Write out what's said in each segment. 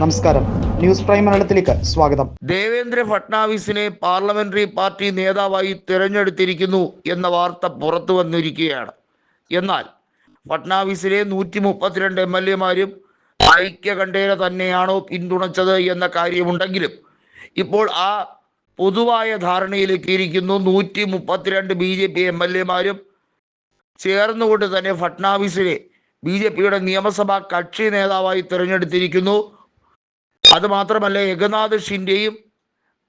നമസ്കാരം. News prime മലയാളത്തിലേക്ക് സ്വാഗതം. ദേവേന്ദ്ര ഫട്നാവിസിനെ പാർലമെന്ററി പാർട്ടി നേതാവായി തിരഞ്ഞെടുത്തിരിക്കുന്നു എന്ന വാർത്ത പുറത്തു വന്നിരിക്കുകയാണ്. എന്നാൽ ഫട്നാവിസിലെ നൂറ്റി മുപ്പത്തിരണ്ട് എം എൽ എമാരും ഐക്യകണ്ഠേന തന്നെയാണോ പിന്തുണച്ചത് എന്ന കാര്യമുണ്ടെങ്കിലും ഇപ്പോൾ ആ പൊതുവായ ധാരണയിലേക്ക് ഇരിക്കുന്നു നൂറ്റി മുപ്പത്തിരണ്ട് B J P M L എമാരും. ചേർന്നുകൊണ്ട് തന്നെ ഫട്നാവിസിനെ ബി ജെ പിയുടെ നിയമസഭാ കക്ഷി നേതാവായി തിരഞ്ഞെടുത്തിരിക്കുന്നു. അത് മാത്രമല്ല ഏകനാഥ് ഷിൻഡെയും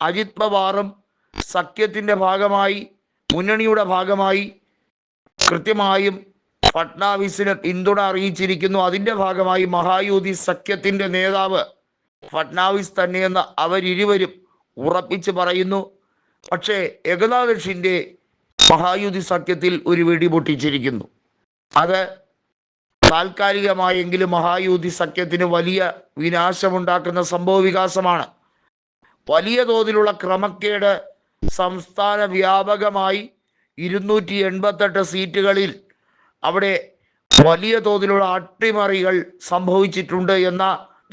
അജിത് പവാറും സഖ്യത്തിന്റെ ഭാഗമായി മുന്നണിയുടെ ഭാഗമായി കൃത്യമായും ഫട്നാവിസിന് പിന്തുണ അറിയിച്ചിരിക്കുന്നു. അതിന്റെ ഭാഗമായി മഹായൂതി സഖ്യത്തിന്റെ നേതാവ് ഫട്നാവിസ് തന്നെയെന്ന് അവരിരുവരും ഉറപ്പിച്ച് പറയുന്നു. പക്ഷേ ഏകനാഥ് ഷിൻഡെ മഹായുതി സഖ്യത്തിൽ ഒരു വെടി പൊട്ടിച്ചിരിക്കുന്നു. അത് താൽക്കാലികമായെങ്കിലും മഹായൂതി സഖ്യത്തിന് വലിയ വിനാശമുണ്ടാക്കുന്ന സംഭവ വികാസമാണ്. വലിയ തോതിലുള്ള ക്രമക്കേട് സംസ്ഥാന വ്യാപകമായി ഇരുന്നൂറ്റി എൺപത്തെട്ട് സീറ്റുകളിൽ അവിടെ വലിയ തോതിലുള്ള അട്ടിമറികൾ സംഭവിച്ചിട്ടുണ്ട് എന്ന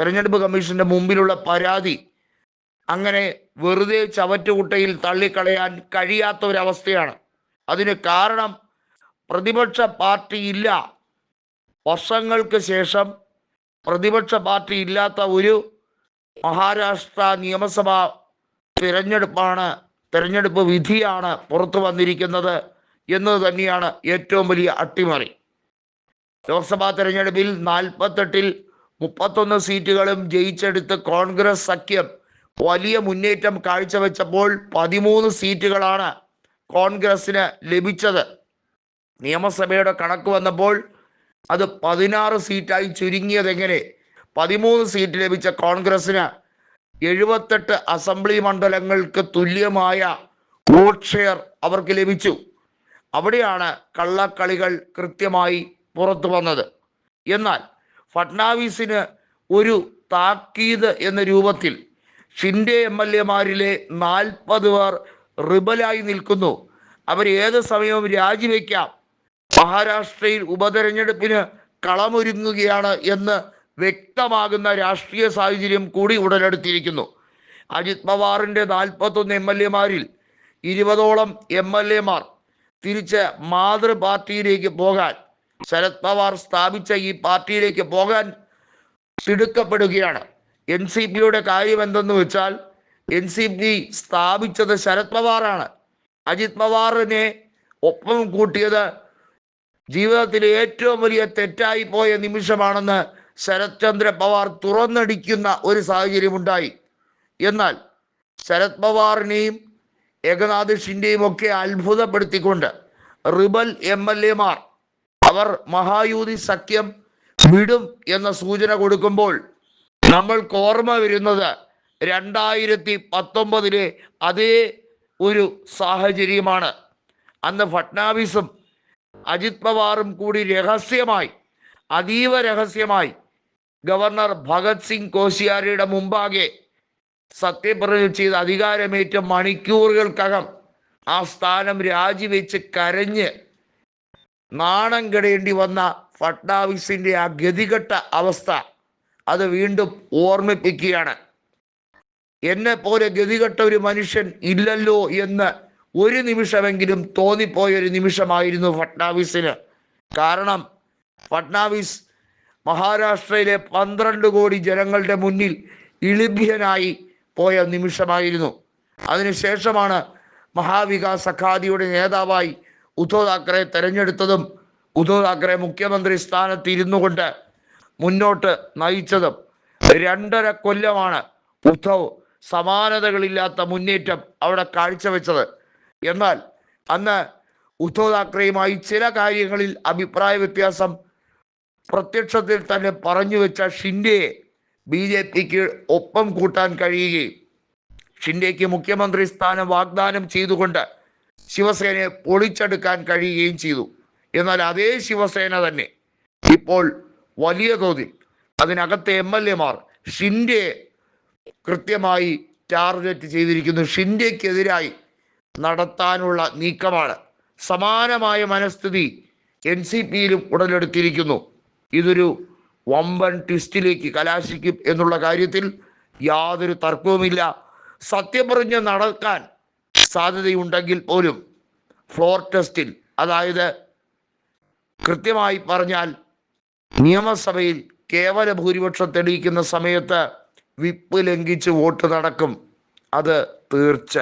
തെരഞ്ഞെടുപ്പ് കമ്മീഷന്റെ മുമ്പിലുള്ള പരാതി അങ്ങനെ വെറുതെ ചവറ്റുകുട്ടയിൽ തള്ളിക്കളയാൻ കഴിയാത്ത ഒരവസ്ഥയാണ് അതിന് കാരണം പ്രതിപക്ഷ പാർട്ടി ഇല്ല. വർഷങ്ങൾക്ക് ശേഷം പ്രതിപക്ഷ പാർട്ടി ഇല്ലാത്ത ഒരു മഹാരാഷ്ട്ര നിയമസഭ തിരഞ്ഞെടുപ്പാണ് തിരഞ്ഞെടുപ്പ് വിധിയാണ് പുറത്തു വന്നിരിക്കുന്നത് എന്ന് തന്നെയാണ് ഏറ്റവും വലിയ അട്ടിമറി. ലോക്സഭാ തെരഞ്ഞെടുപ്പിൽ നാൽപ്പത്തെട്ടിൽ മുപ്പത്തൊന്ന് സീറ്റുകളും ജയിച്ചെടുത്ത് കോൺഗ്രസ് സഖ്യം വലിയ മുന്നേറ്റം കാഴ്ചവെച്ചപ്പോൾ പതിമൂന്ന് സീറ്റുകളാണ് കോൺഗ്രസിന് ലഭിച്ചത്. നിയമസഭയുടെ കണക്ക് വന്നപ്പോൾ അത് പതിനാറ് സീറ്റായി ചുരുങ്ങിയത് എങ്ങനെ പതിമൂന്ന് സീറ്റ് ലഭിച്ച കോൺഗ്രസിന് എഴുപത്തെട്ട് അസംബ്ലി മണ്ഡലങ്ങൾക്ക് തുല്യമായ വോട്ട് ഷെയർ അവർക്ക് ലഭിച്ചു. അവിടെയാണ് കള്ളക്കളികൾ കൃത്യമായി പുറത്തു വന്നത്. എന്നാൽ ഫട്നാവിസിന് ഒരു താക്കീത് എന്ന രൂപത്തിൽ ഷിൻഡെ എം എൽ എമാരിലെ നാൽപ്പത് പേർ റിബലായി നിൽക്കുന്നു. അവരേത് സമയവും രാജിവെക്കാം. മഹാരാഷ്ട്രയിൽ ഉപതെരഞ്ഞെടുപ്പിന് കളമൊരുങ്ങുകയാണ് എന്ന് വ്യക്തമാകുന്ന രാഷ്ട്രീയ സാഹചര്യം കൂടി ഉടലെടുത്തിരിക്കുന്നു. അജിത് പവാറിന്റെ നാൽപ്പത്തൊന്ന് എം എൽ എമാരിൽ ഇരുപതോളം എം എൽ എമാർ തിരിച്ച് മാതൃ പാർട്ടിയിലേക്ക് പോകാൻ ശരത് പവാർ സ്ഥാപിച്ച ഈ പാർട്ടിയിലേക്ക് പോകാൻ തിടുക്കപ്പെടുകയാണ്. എൻ സി പിയുടെ കാര്യം എന്തെന്ന് വെച്ചാൽ എൻ സി പി സ്ഥാപിച്ചത് ശരത് പവാറാണ്. അജിത് പവാറിനെ ഒപ്പം കൂട്ടിയത് ജീവിതത്തിലെ ഏറ്റവും വലിയ തെറ്റായി പോയ നിമിഷമാണെന്ന് ശരത് ചന്ദ്ര പവാർ തുറന്നടിക്കുന്ന ഒരു സാഹചര്യമുണ്ടായി. എന്നാൽ ശരത് പവാറിനെയും ഏകനാഥ് ഷിൻഡെയും ഒക്കെ അത്ഭുതപ്പെടുത്തിക്കൊണ്ട് റിബൽ എം എൽ എമാർ അവർ മഹായൂതി സഖ്യം വിടും എന്ന സൂചന കൊടുക്കുമ്പോൾ നമ്മൾക്ക് ഓർമ്മ വരുന്നത് രണ്ടായിരത്തി പത്തൊമ്പതിലെ അതേ ഒരു സാഹചര്യമാണ്. അന്ന് ഫട്നാവിസും അജിത് പവാറും കൂടി രഹസ്യമായി അതീവ രഹസ്യമായി ഗവർണർ ഭഗത് സിംഗ് കോശിയാരിയുടെ മുമ്പാകെ സത്യപ്രതിജ്ഞ ചെയ്ത് അധികാരമേറ്റ മണിക്കൂറുകൾക്കകം ആ സ്ഥാനം രാജിവെച്ച് കരഞ്ഞ് നാണം കെടേണ്ടി വന്ന ഫട്നാവിസിന്റെ ആ ഗതികെട്ട അവസ്ഥ അത് വീണ്ടും ഓർമ്മിപ്പിക്കുകയാണ്. എന്നെ പോലെ ഗതികെട്ട ഒരു മനുഷ്യൻ ഇല്ലല്ലോ എന്ന് ഒരു നിമിഷമെങ്കിലും തോന്നിപ്പോയ ഒരു നിമിഷമായിരുന്നു ഫട്നാവിസിന്. കാരണം ഫട്നാവിസ് മഹാരാഷ്ട്രയിലെ പന്ത്രണ്ട് കോടി ജനങ്ങളുടെ മുന്നിൽ ഇളിഭ്യനായി പോയ നിമിഷമായിരുന്നു. അതിനുശേഷമാണ് മഹാവികാസ് അഖാദിയുടെ നേതാവായി ഉദ്ധവ് താക്കറെ തെരഞ്ഞെടുത്തതും ഉദ്ധവ് താക്കറെ മുഖ്യമന്ത്രി സ്ഥാനത്ത് ഇരുന്നു കൊണ്ട് മുന്നോട്ട് നയിച്ചതും. രണ്ടര കൊല്ലമാണ് ഉദ്ധവ് സമാനതകളില്ലാത്ത മുന്നേറ്റം അവിടെ കാഴ്ചവെച്ചത്. എന്നാൽ അന്ന് ഉദ്ധവ് താക്കറെയുമായി ചില കാര്യങ്ങളിൽ അഭിപ്രായ വ്യത്യാസം പ്രത്യക്ഷത്തിൽ തന്നെ പറഞ്ഞു വെച്ച ഷിൻഡെയെ ബി ജെ പിക്ക് ഒപ്പം കൂട്ടാൻ കഴിയുകയും ഷിൻഡെക്ക് മുഖ്യമന്ത്രി സ്ഥാനം വാഗ്ദാനം ചെയ്തുകൊണ്ട് ശിവസേനയെ പൊളിച്ചെടുക്കാൻ കഴിയുകയും ചെയ്തു. എന്നാൽ അതേ ശിവസേന തന്നെ ഇപ്പോൾ വലിയ തോതിൽ അതിനകത്തെ എം എൽ എമാർ ഷിൻഡെ കൃത്യമായി ടാർഗറ്റ് ചെയ്തിരിക്കുന്നു. ഷിൻഡെക്കെതിരായി നടത്താനുള്ള നീക്കമാണ്. സമാനമായ മനസ്ഥിതി എൻ സി പിയിലും ഉടലെടുത്തിരിക്കുന്നു. ഇതൊരു വമ്പൻ ട്വിസ്റ്റിലേക്ക് കലാശിക്കും എന്നുള്ള കാര്യത്തിൽ യാതൊരു തർക്കവുമില്ല. സത്യം പറഞ്ഞ് നടക്കാൻ സാധ്യതയുണ്ടെങ്കിൽ പോലും ഫ്ലോർ ടെസ്റ്റിൽ അതായത് കൃത്യമായി പറഞ്ഞാൽ നിയമസഭയിൽ കേവല ഭൂരിപക്ഷം തെളിയിക്കുന്ന സമയത്ത് വിപ്പ് ലംഘിച്ച് വോട്ട് നടക്കും. അത് തീർച്ച